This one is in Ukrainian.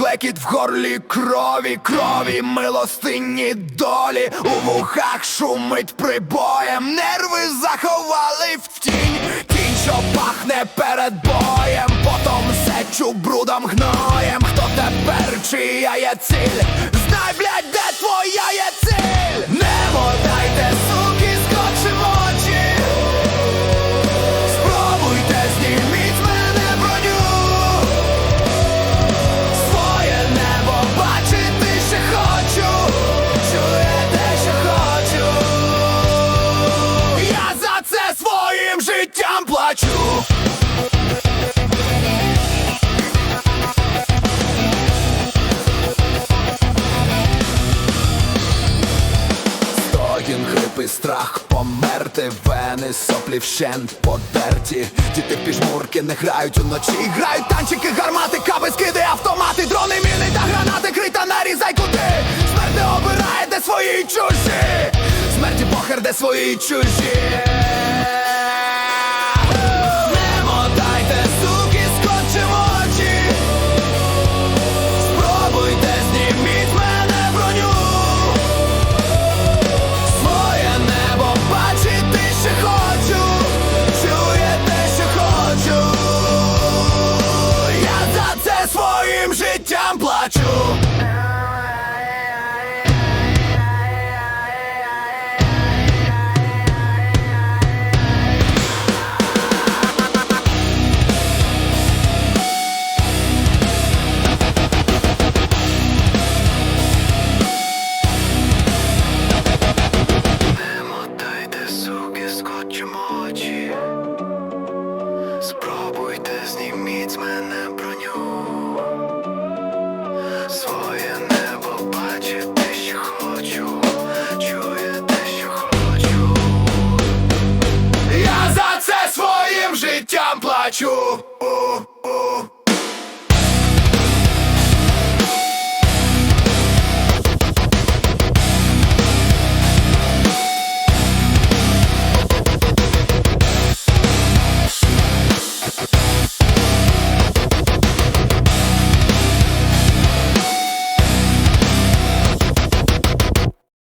клекіт в горлі крові, крові, милостинні долі, у вухах шумить прибоєм, нерви заховали в тінь, тінь, що пахне перед боєм, потом сечу брудом гноєм. Хто тепер чия є ціль? Знай, життям плачу. Стогін, хрип і страх померти, вени, соплі вщент подерті. Діти піжмурки не грають уночі, грають танчики, гармати, каби, скиди, автомати, дрони, міни та гранати, крий та нарізай куди. Смерть не обирає, де свої чужі. Смерті похер, де свої чужі. Своїм життям плачу. Спробуйте, зніміть з мене плачу.